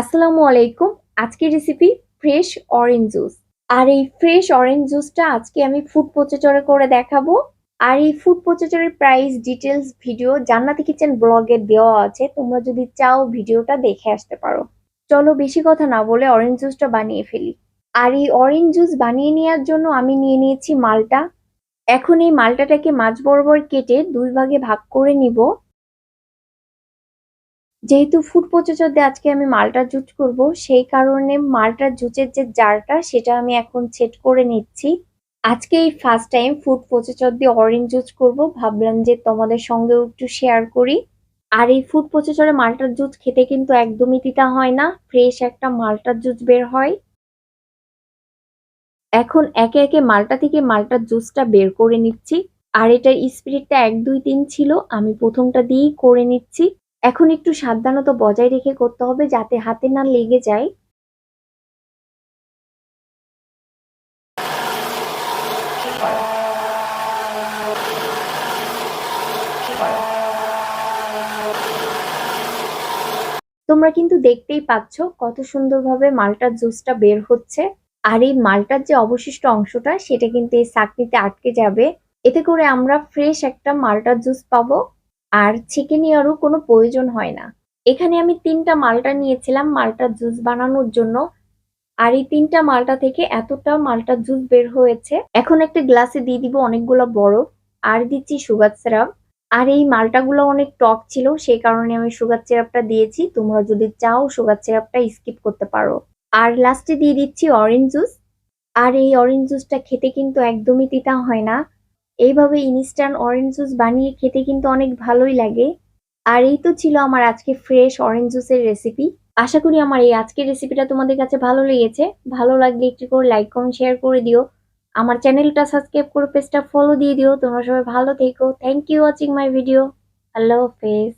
আসসালামু আলাইকুম। আজকের রেসিপি ফ্রেশ অরেঞ্জ জুস আর এই ফ্রেশ অরেঞ্জ জুসটা আজকে আমি ফুড প্রচেচরে করে দেখাবো। আর এই food প্রচেচরের price details video Jannati kitchen ব্লগে দেওয়া আছে। তোমরা যদি চাও ভিডিওটা দেখে আসতে পারো। চলো বেশি কথা না বলে অরেঞ্জ জুসটা বানিয়ে ফেলি। আর এই অরেঞ্জ জুস বানিয়ে নেওয়ার জন্য আমি নিয়ে নিয়েছি মালটা। এখন এই মালটাটাকে মাছ বরাবর কেটে দুই ভাগে ভাগ করে নিব। যেহেতু ফুড প্রসেসর দিয়ে আজকে আমি মালটা জুস করব, সেই কারণে মালটার জুসের যে জারটা, সেটা আমি এখন সেট করে নিচ্ছি। আজকে এই ফার্স্ট টাইম ফুড প্রসেসর দিয়ে অরেঞ্জ জুস করব। ভাবলাম যে তোমাদের সঙ্গেও একটু শেয়ার করি। আর এই ফুড প্রসেসরে মালটার জুস খেতে কিন্তু একদমই তিতা হয় না ফ্রেশ একটা মালটার জুস বের হয়। এখন একে একে মালটা থেকে মালটার জুসটা বের করে নিচ্ছি। আর এটার স্পিরিটটা এক দুই তিন ছিল, আমি প্রথমটা দিয়েই করে নিচ্ছি। এখন একটু সাবধানতা বজায় রেখে করতে হবে যাতে হাতে না লেগে যায়। তোমরা কিন্তু দেখতেই পাচ্ছ কত সুন্দরভাবে মালটার জুসটা বের হচ্ছে। আর এই মালটার যে অবশিষ্ট অংশটা, সেটা কিন্তু এই চাকনিতে আটকে যাবে। এতে করে আমরা ফ্রেশ একটা মালটার জুস পাবো। আর ছেঁকে নেওয়ারও কোনো প্রয়োজন হয় না। এখানে আমি তিনটা মালটা নিয়েছিলাম মালটার জুস বানানোর জন্য। আর এই তিনটা মালটা থেকে এতটা মালটার জুস বের হয়েছে। এখন একটা গ্লাসে দিয়ে দিব অনেকগুলো বরফ আর দিচ্ছি সুগার সিরাপ আর এই মালটাগুলো অনেক টক ছিল, সেই কারণে আমি সুগার সিরাপটা দিয়েছি। তোমরা যদি চাও সুগার সিরাপটা স্কিপ করতে পারো। আর লাস্টে দিয়ে দিচ্ছি অরেঞ্জ জুস আর এই অরেঞ্জ জুসটা খেতে কিন্তু একদমই তিতা হয় না। এইভাবে ইনস্ট্যান্ট অরেঞ্জ জুস বানিয়ে খেতে কিন্তু অনেক ভালোই লাগে। আর এই তো ছিল আমার আজকে ফ্রেশ অরেঞ্জ জুসের রেসিপি আশা করি আমার এই আজকের রেসিপিটা তোমাদের কাছে ভালো লেগেছে। ভালো লাগলে একটু করে লাইক কমেন্ট শেয়ার করে দিও। আমার চ্যানেলটা সাবস্ক্রাইব করে পেজটা ফলো দিয়ে দিও। তোমরা সবাই ভালো থেকো। Thank you watching my video আল্লাহ হাফেজ